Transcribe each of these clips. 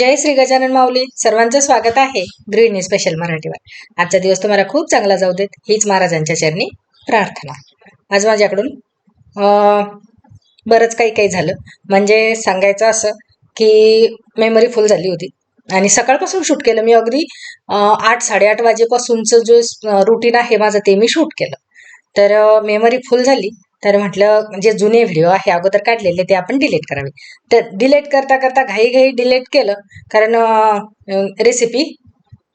जय श्री गजानन माऊली. सर्वांचं स्वागत आहे ग्रीन स्पेशल मराठीवर. आजचा दिवस तुम्हाला खूप चांगला जाऊ देत. हीच महाराजांच्या चरणी प्रार्थना. आज माझ्याकडून बरंच काही काही झालं. म्हणजे सांगायचं असं की मेमरी फुल झाली होती. आणि सकाळपासून शूट केलं. मी अगदी आठ साडेआठ वाजेपासूनचं जो रुटीन आहे माझं ते मी शूट केलं. तर मेमरी फुल झाली. तर म्हटलं जे जुने व्हिडिओ आहे अगोदर काढलेले ते आपण डिलीट करावे. तर डिलीट करता करता घाई घाई डिलीट केलं कारण रेसिपी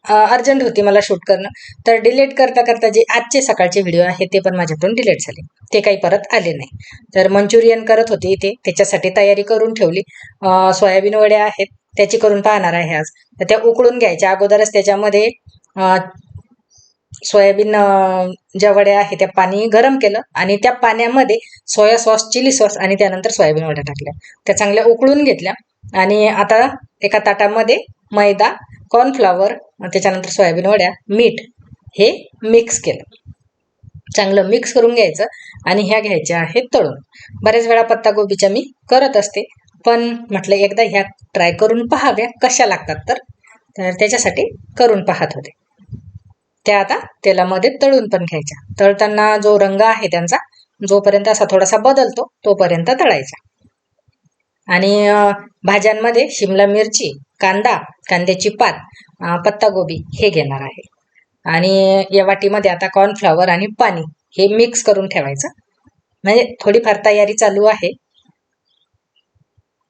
अर्जंट होती मला शूट करणं. तर डिलीट करता करता जे आजचे सकाळचे व्हिडिओ आहे ते पण माझ्याकडून डिलीट झाले. ते काही परत आले नाही. तर मंचुरियन करत होते इथे त्याच्यासाठी तयारी करून ठेवली. सोयाबीन वड्या आहेत त्याची करून पाहणार आहे आज. तर त्या उकळून घ्यायच्या. अगोदरच त्याच्यामध्ये सोयाबीन ज्या वड्या आहे त्या पाणी गरम केलं आणि त्या पाण्यामध्ये सोया सॉस चिली सॉस आणि त्यानंतर सोयाबीन वड्या टाकल्या. त्या चांगल्या उकळून घेतल्या आणि आता एका ताटामध्ये मैदा कॉर्नफ्लावर त्याच्यानंतर सोयाबीन वड्या मीठ हे मिक्स केलं. चांगलं मिक्स करून घ्यायचं आणि ह्या घ्यायच्या आहेत तळून. बऱ्याच वेळा पत्तागोबीच्या मी करत असते पण म्हटलं एकदा ह्या ट्राय करून पहाव्या कशा लागतात तर त्याच्यासाठी करून पाहत होते. त्या आता तेलामध्ये तळून पण घ्यायच्या. तळताना जो रंग आहे त्यांचा जोपर्यंत असा थोडासा बदलतो तोपर्यंत तळायचा. आणि भाज्यांमध्ये शिमला मिरची कांदा कांद्याची पात पत्तागोबी हे घेणार आहे. आणि या वाटीमध्ये आता कॉर्नफ्लॉवर आणि पाणी हे मिक्स करून ठेवायचं. म्हणजे थोडीफार तयारी चालू आहे.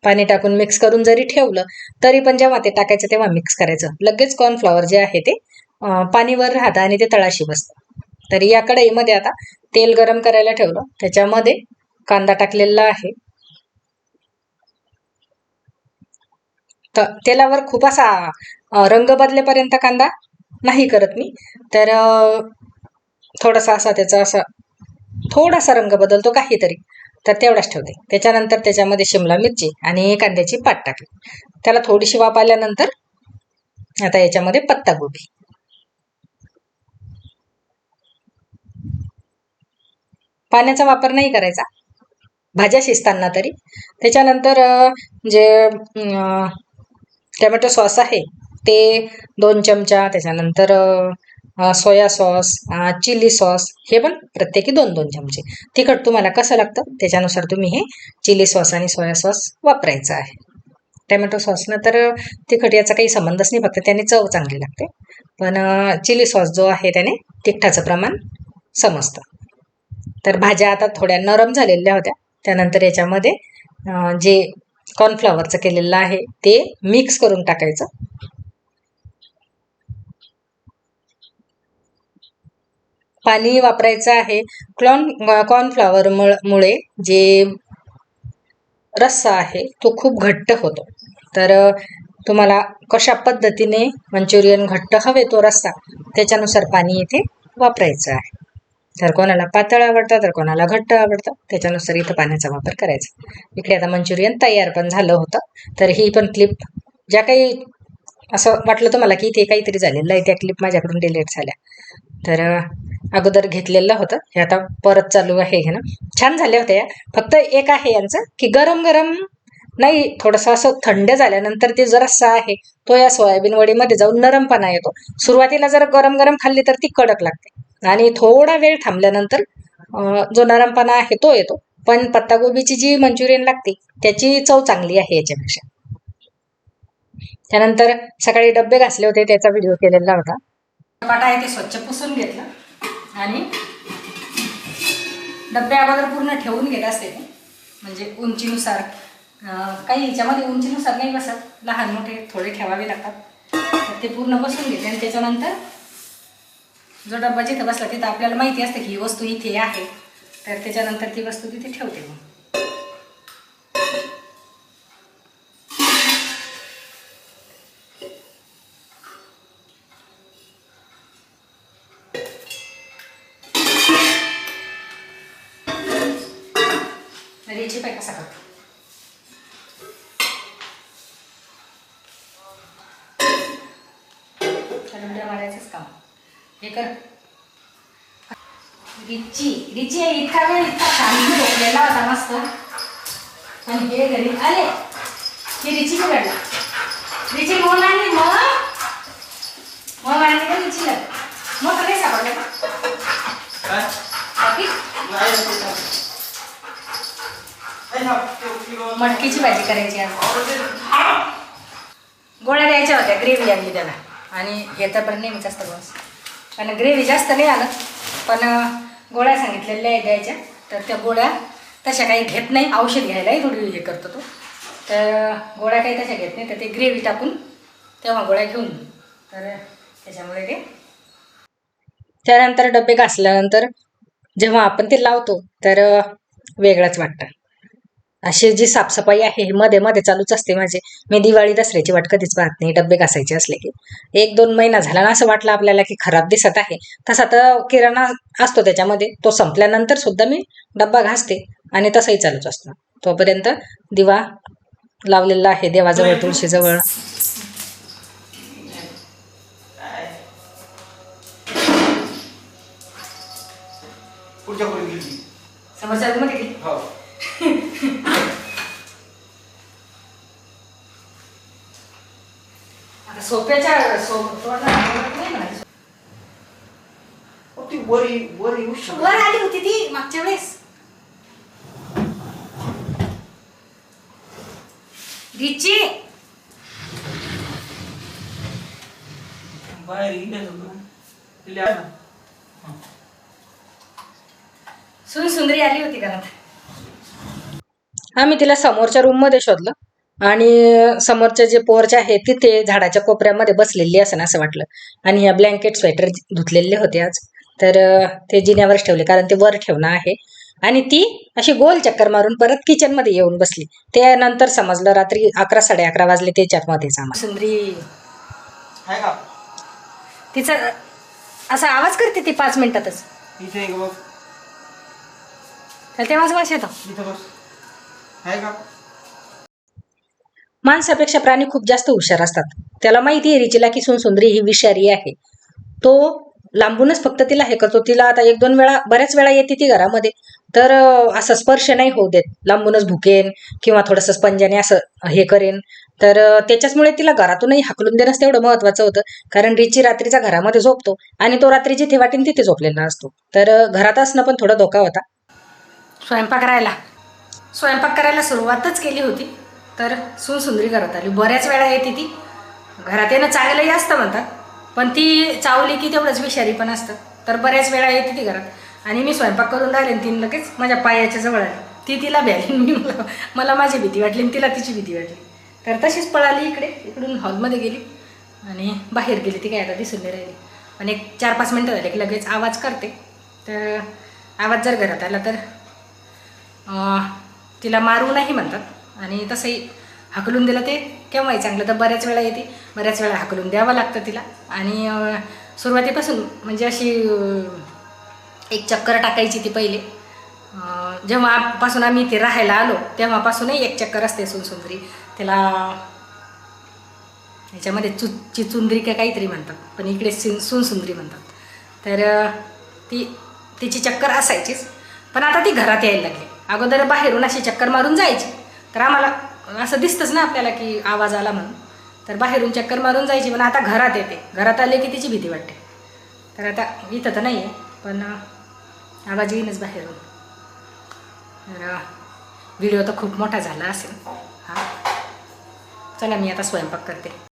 पाणी टाकून मिक्स करून जरी ठेवलं तरी पण जेव्हा ते टाकायचं तेव्हा मिक्स करायचं. लगेच कॉर्नफ्लॉवर जे आहे ते पाणीवर राहतं आणि ते तळाशी बसतं. तर या कढईमध्ये आता तेल गरम करायला ठेवलं. त्याच्यामध्ये कांदा टाकलेला आहे. तर तेलावर खूप असा रंग बदलेपर्यंत कांदा नाही करत मी. तर थोडासा असा त्याचा असा थोडासा रंग बदलतो काहीतरी. तर तेवढाच ठेवते. त्याच्यानंतर त्याच्यामध्ये शिमला मिरची आणि कांद्याची पात टाकली. त्याला थोडीशी वाफ आल्यानंतर आता याच्यामध्ये पत्तागोबी पाण्याचा वापर नाही करायचा. भाज्या शिजताना तरी. त्याच्यानंतर जे टमॅटो टोमॅटो सॉस आहे ते दोन चमचा त्याच्यानंतर सोया सॉस चिली सॉस हे पण प्रत्येकी दोन दोन चमचे. तिखट तुम्हाला कसं लागतं त्याच्यानुसार तुम्ही हे चिली सॉस आणि सोया सॉस वापरायचं आहे. टमॅटो सॉसनं तर तिखट याचा काही संबंधच नाही फक्त त्याने चव चांगली लागते. पण चिली सॉस जो आहे त्याने तिखटाचं प्रमाण समजतं. तर भाज्या आता थोड्या नरम झालेल्या होत्या. त्यानंतर याच्यामध्ये जे कॉर्नफ्लॉवरचं केलेलं आहे ते मिक्स करून टाकायचं. पाणी वापरायचं आहे. क्लॉन कॉर्नफ्लॉवर मुळे जे रस्सा आहे तो खूप घट्ट होतो. तर तुम्हाला कशा पद्धतीने मंचुरियन घट्ट हवे तो रस्सा त्याच्यानुसार पाणी इथे वापरायचं आहे. तर कोणाला पातळ आवडतं तर कोणाला घट्ट आवडतं त्याच्यानुसार इथं पाण्याचा वापर करायचा. इकडे आता मंचुरियन तयार पण झालं होतं तर ही पण क्लिप ज्या काही असं वाटलं तुम्हाला की इथे काहीतरी झालेलं आहे त्या क्लिप माझ्याकडून डिलीट झाल्या. तर अगोदर घेतलेलं होतं हे आता परत चालू आहे हे ना. छान झाल्या होत्या या. फक्त एक आहे यांचं की गरम गरम नाही थोडंसं असं थंड झाल्यानंतर ते जरासा आहे तो या सोयाबीन वडीमध्ये जाऊन नरमपणा येतो. सुरुवातीला जर गरम गरम खाल्ली तर ती कडक लागते. आणि थोडा वेळ थांबल्यानंतर जो नरमपणा आहे तो येतो. पण पत्तागोबीची जी मंचुरियन लागते त्याची चव चांगली आहे याच्यापेक्षा. त्यानंतर सकाळी डबे घासले होते त्याचा व्हिडिओ केलेला होता. टमाटा आहे ते स्वच्छ पुसून घेतलं. आणि डब्बे अगोदर पूर्ण ठेवून घेत असते म्हणजे उंचीनुसार काही याच्यामध्ये उंचीनुसार नाही बसत. लहान मोठे थोडे ठेवावे लागतात. तर ते पूर्ण बसून घेते. आणि त्याच्यानंतर जो डब्बा जिथं बसला तिथं आपल्याला माहिती असतं की ही वस्तू इथे आहे. तर त्याच्यानंतर ती वस्तू तिथे ठेवते मग. याची पाय कसा करतो? मारायचंच काम. हे कर. रिची रिची इतका वेळ इतका शांत झोपलेला होता मस्त. आणि हे घरी आले ही रिची बिघडला रिची मोहन आणली मग मग आणली का रिचीला मग नाही सापडलं हा, मटकीची भाजी करायची गोळ्या द्यायच्या होत्या ग्रेव्ही आणली त्याला. आणि येतापर्यंत नेहमीच असतं बस. आणि ग्रेव्ही जास्त नाही आलं. पण गोळ्या सांगितलेल्या आहे द्यायच्या. तर त्या गोळ्या तशा काही घेत नाही. औषध घ्यायलाही थोडी हे करतो तो. तर गोळ्या काही तशा घेत नाही. तर ते ग्रेव्ही टाकून तेव्हा गोळ्या घेऊन तर त्याच्यामुळे ते त्यानंतर डबे घासल्यानंतर जेव्हा आपण ते लावतो तर वेगळंच वाटतं. अशी जी साफसफाई आहे ही मध्ये मध्ये चालूच असते माझी. मी दिवाळी दसऱ्याची वाट कधीच पाहत नाही डबे घासायचे असले की. एक दोन महिना झाला ना असं वाटलं आपल्याला की खराब दिसत आहे. तसा तर किराणा असतो त्याच्यामध्ये. तो संपल्यानंतर सुद्धा मी डब्बा घासते आणि तसंही चालूच असतं. तोपर्यंत दिवा लावलेला आहे देवाजवळ तुळशीजवळ. समोरच्या रूममध्ये हो. आता सोप्याच्या सोप. अहो, ती वरी वरी येऊ शकत वर आली होती ती मागच्या वेळेस. रिची! बाहेर गेली. सुन सुंदरी आली होती घरात. आम्ही तिला समोरच्या रूममध्ये शोधलं. आणि समोरचे जे पोर्च आहे तिथे झाडाच्या कोपऱ्यामध्ये बसलेली असं असं वाटलं. आणि ह्या ब्लँकेट स्वेटर धुतलेले होते आज. तर ते जिन्यावरच ठेवले कारण ते वर ठेवणं आहे. आणि ती अशी गोल चक्कर मारून परत किचनमध्ये येऊन बसली. त्यानंतर समजलं रात्री अकरा साडे अकरा वाजले त्याच्यात मध्येच आम्हाला. सुंदरी. आहे का? तिचा असा आवाज करते ती पाच मिनिटातच. तेव्हाच वास येतो. बस आहे का? माणसापेक्षा प्राणी खूप जास्त हुशार असतात. त्याला माहिती आहे रिचीला की सुनसुंदरी ही विषारी आहे. तो लांबूनच फक्त तिला हे करतो. तिला आता एक दोन वेळा बऱ्याच वेळा येते ती घरामध्ये. तर असं स्पर्श नाही होऊ देत. लांबूनच भुकेन किंवा थोडंसं स्पंजाने असं हे करेन. तर त्याच्याचमुळे तिला घरातूनही हाकलून देणंच तेवढं महत्वाचं होतं. कारण रिची रात्रीचा घरामध्ये झोपतो आणि तो रात्री जिथे वाटेन तिथे झोपलेला असतो. तर घरात असणं पण थोडा धोका होता. स्वयंपाक करायला स्वयंपाक करायला सुरुवातच केली होती. तर सुनसुंदरी घरात करत आली. बऱ्याच वेळा येते ती. घरात येणं चांगलंही असतं म्हणतात. पण ती चावली की तेवढंच विषारी पण असतं. तर बऱ्याच वेळा येते ती घरात. आणि मी स्वयंपाक करून राहिले आणि तिने लगेच माझ्या पायाच्या जवळ आली. ती तिला भ्याली. मी मला मला माझी भीती वाटली आणि तिला तिची भीती वाटली. तर तशीच पळाली इकडे. इकडून हॉलमध्ये गेली. आणि बाहेर गेली ती. काय आता दिसून नाही राहिली. आणि एक चार पाच मिनटं झाले की लगेच आवाज करते. तर आवाज जर घरात आला तर तिला मारू नाही म्हणतात. आणि तसंही हाकलून दिलं ते. केव्हाही चांगलं तर बऱ्याच वेळा येते. बऱ्याच वेळा हाकलून द्यावं लागतं तिला. आणि सुरुवातीपासून म्हणजे अशी एक चक्कर टाकायची ती पहिले. जेव्हापासून आम्ही इथे राहायला आलो तेव्हापासूनही एक चक्कर असते सुनसुंदरी त्याला ह्याच्यामध्ये चु चिचुंदरी का काहीतरी म्हणतात. पण इकडे सिन सुनसुंदरी म्हणतात. तर ती तिची चक्कर असायचीच. पण आता ती घरात यायला लागली. अगोदर बाहेरून अशी चक्कर मारून जायची. तर आम्हाला असं दिसतंच ना आपल्याला की आवाज आला म्हणून. तर बाहेरून चक्कर मारून जायची पण आता घरात येते. घरात आले की तिची भीती वाटते. तर आता इथं तर नाही आहे पण आवाज येईनच बाहेरून. तर व्हिडिओ तर खूप मोठा झाला असेल. हां. चला मी आता स्वयंपाक करते.